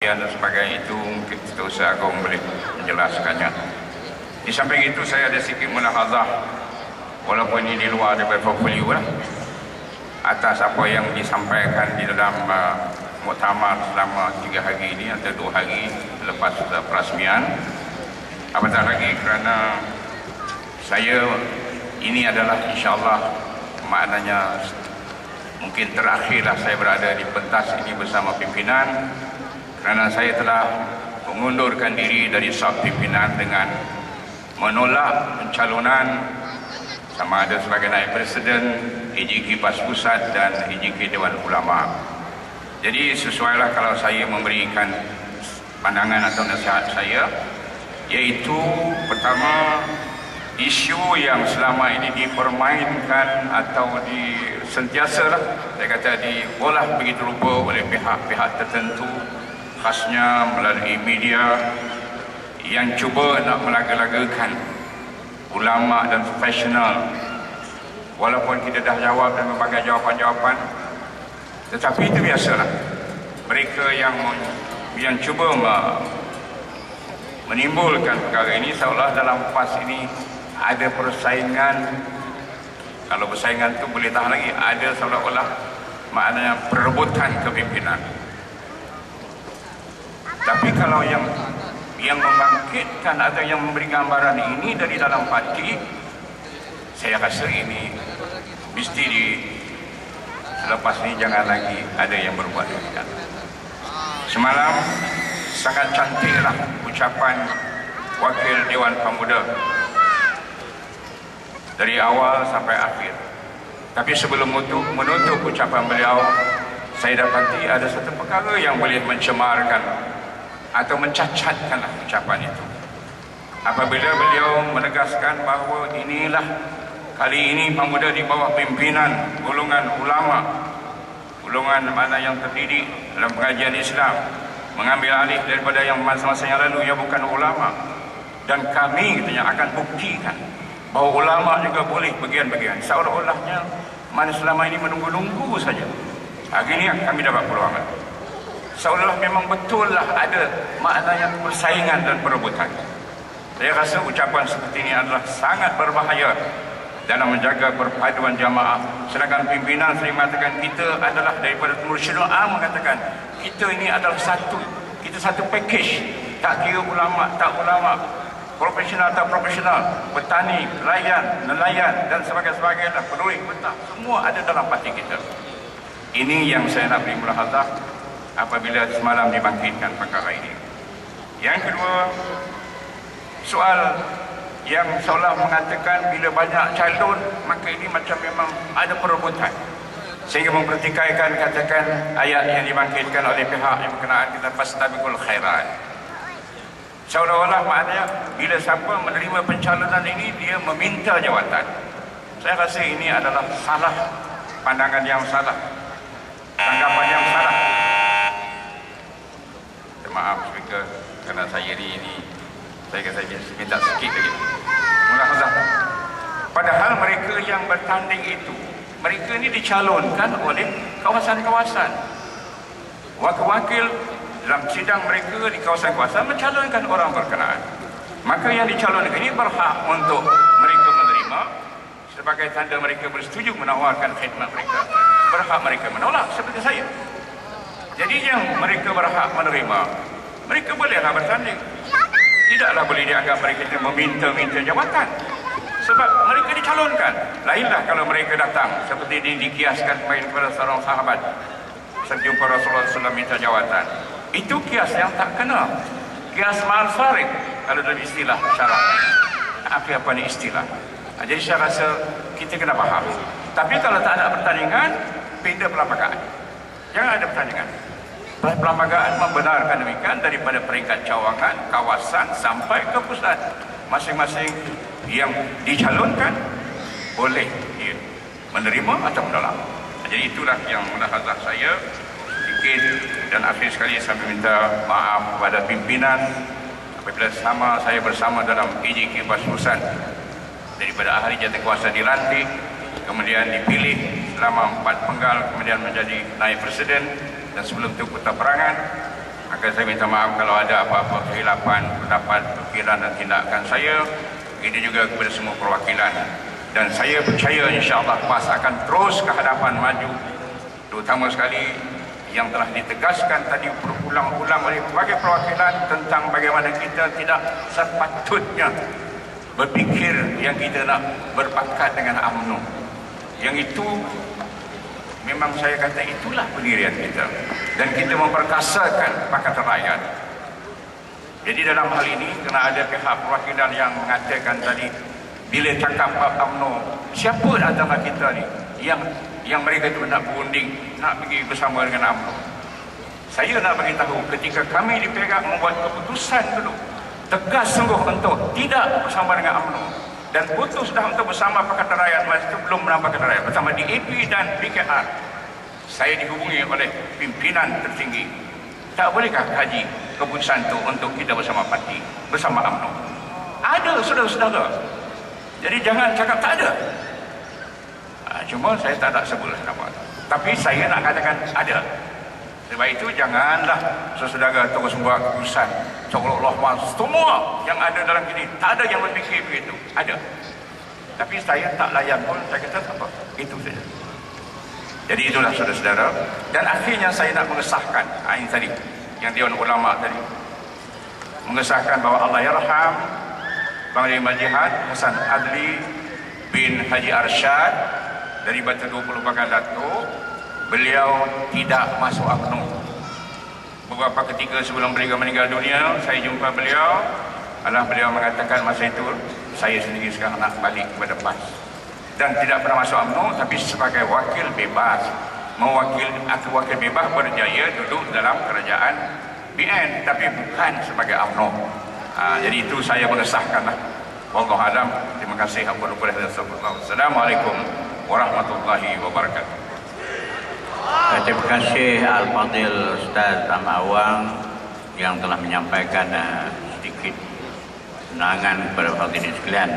dan sebagainya itu mungkin Ustaz Agung boleh menjelaskannya. Di samping itu saya ada sikit mulahazah walaupun ini di luar daripada portfolio lah atas apa yang disampaikan di dalam uh, muktamar selama tiga hari ini atau dua hari lepas uh, perasmian apatah lagi kerana saya ini adalah insyaAllah maknanya mungkin terakhirlah saya berada di pentas ini bersama pimpinan kerana saya telah mengundurkan diri dari sub pimpinan dengan menolak pencalonan sama ada sebagai naib presiden EJK PAS Pusat dan EJK Dewan Ulama. Jadi sesuailah kalau saya memberikan pandangan atau nasihat saya iaitu pertama isu yang selama ini dipermainkan atau di sentiasa lah, saya kata diolah begitu rupa oleh pihak-pihak tertentu khasnya melalui media yang cuba nak melaga-lagakan ulama dan profesional. Walaupun kita dah jawab dan berbagai jawapan-jawapan tetapi itu biasalah. Mereka yang yang cuba menimbulkan perkara ini seolah dalam PAS ini ada persaingan. Kalau persaingan itu boleh tahan lagi ada seolah-olah maknanya perebutan kepimpinan tapi kalau yang yang membangkitkan atau yang memberi gambaran ini dari dalam parti, saya rasa ini mesti di selepas ini jangan lagi ada yang berbuat demikian. Semalam sangat cantiklah ucapan Wakil Dewan Pemuda dari awal sampai akhir. Tapi sebelum menutup, menutup ucapan beliau, saya dapati ada satu perkara yang boleh mencemarkan atau mencacatkan ucapan itu. Apabila beliau menegaskan bahawa inilah kali ini pemuda di bawah pimpinan golongan ulama golongan mana yang terdidik dalam pengajian Islam mengambil alih daripada yang masa-masa yang lalu yang bukan ulama. Dan kami katanya akan buktikan bahawa ulama juga boleh bagian-bagian seolah-olahnya mana selama ini menunggu-nunggu saja. Hari ini kami dapat peluang seolah memang betul lah ada maknanya persaingan dan perebutan. Saya rasa ucapan seperti ini adalah sangat berbahaya dalam menjaga perpaduan jamaah. Sedangkan pimpinan sering mengatakan kita adalah daripada Mursyidul Am mengatakan kita ini adalah satu kita satu package. Tak kira ulama tak ulama profesional tak profesional petani, nelayan, nelayan dan sebagainya peduli betah semua ada dalam parti kita. Ini yang saya nak beri mulahazah apabila semalam dibangkitkan perkara ini. Yang kedua, soal yang seolah mengatakan bila banyak calon, maka ini macam memang ada perebutan. Sehingga mempertikaikan katakan ayat yang dibangkitkan oleh pihak yang berkenaan kita fastabiqul khairat. Seolah-olah maknanya bila siapa menerima pencalonan ini dia meminta jawatan. Saya rasa ini adalah salah pandangan yang salah. Tanggapan yang salah maaf speaker kerana saya ni ini saya kata saya minta sikit lagi. Mulahazah padahal mereka yang bertanding itu mereka ini dicalonkan oleh kawasan-kawasan. Wakil-wakil dalam sidang mereka di kawasan-kawasan mencalonkan orang berkenaan. Maka yang dicalonkan ini berhak untuk mereka menerima sebagai tanda mereka bersetuju menawarkan khidmat mereka berhak mereka menolak seperti saya. Jadi yang mereka berhak menerima, mereka bolehlah bertanding. Tidaklah boleh dianggap mereka itu meminta-minta jawatan. Sebab mereka dicalonkan. Lainlah kalau mereka datang seperti ini dikiaskan kepada seorang sahabat. Sejumpa Rasulullah SAW minta jawatan. Itu kias yang tak kena. Kias mal farik kalau dalam istilah syarat. Apa apa ni istilah? Jadi saya rasa kita kena faham. Tapi kalau tak ada pertandingan, pindah perlambagaan. Jangan ada pertandingan. Perlembagaan membenarkan demikian daripada peringkat cawangan, kawasan sampai ke pusat. Masing-masing yang dicalonkan boleh ya, menerima atau menolak. Jadi itulah yang menahazah saya sedikit dan akhir sekali saya minta maaf kepada pimpinan apabila sama saya bersama dalam PJK Basusan daripada ahli jawatankuasa dilantik kemudian dipilih selama empat penggal kemudian menjadi naib presiden dan sebelum itu kota perangan Maka saya minta maaf kalau ada apa-apa kehilapan, pendapat, fikiran dan tindakan saya. Ini juga kepada semua perwakilan. Dan saya percaya insyaAllah PAS akan terus ke hadapan maju. Terutama sekali yang telah ditegaskan tadi berulang-ulang oleh berbagai perwakilan tentang bagaimana kita tidak sepatutnya berfikir yang kita nak berpakat dengan UMNO. Yang itu memang saya kata itulah pendirian kita. Dan kita memperkasakan Pakatan Rakyat. Jadi dalam hal ini kena ada pihak perwakilan yang mengatakan tadi bila cakap Pak UMNO, siapa antara kita ni yang yang mereka itu nak berunding, nak pergi bersama dengan UMNO. Saya nak beritahu ketika kami dipegang membuat keputusan dulu tegas sungguh untuk tidak bersama dengan UMNO dan putus dah untuk bersama Pakatan Rakyat masa itu belum menambah Pakatan Rakyat. Bersama DAP dan BKR saya dihubungi oleh pimpinan tertinggi. Tak bolehkah kaji keputusan itu untuk kita bersama parti bersama UMNO? Ada saudara-saudara. Jadi jangan cakap tak ada. Ha, cuma saya tak nak sebut nama. Tapi saya nak katakan ada sebab itu janganlah saudara terus buat keputusan seolah-olah semua yang ada dalam ini tak ada yang berfikir begitu. Ada. Tapi saya tak layan pun saya kata apa. Itu saja. Jadi itulah saudara-saudara. Dan akhirnya saya nak mengesahkan ha, ini tadi yang Dewan Ulama tadi. Mengesahkan bahawa Allah Yarham Panglima Jihad Hasan Adli bin Haji Arsyad dari Batu 20 Bakal Datuk beliau tidak masuk UMNO beberapa ketika sebelum beliau meninggal dunia saya jumpa beliau. Adalah beliau mengatakan masa itu saya sendiri sekarang nak balik kepada PAS dan tidak pernah masuk UMNO tapi sebagai wakil bebas. Mewakil aku wakil bebas berjaya duduk dalam kerajaan BN tapi bukan sebagai UMNO ha, jadi itu saya mengesahkanlah Wallahu alam. Terima kasih. Assalamualaikum warahmatullahi wabarakatuh terima kasih Al-Fadhil Ustaz Amawang yang telah menyampaikan uh, sedikit kenangan kepada hadirin sekalian.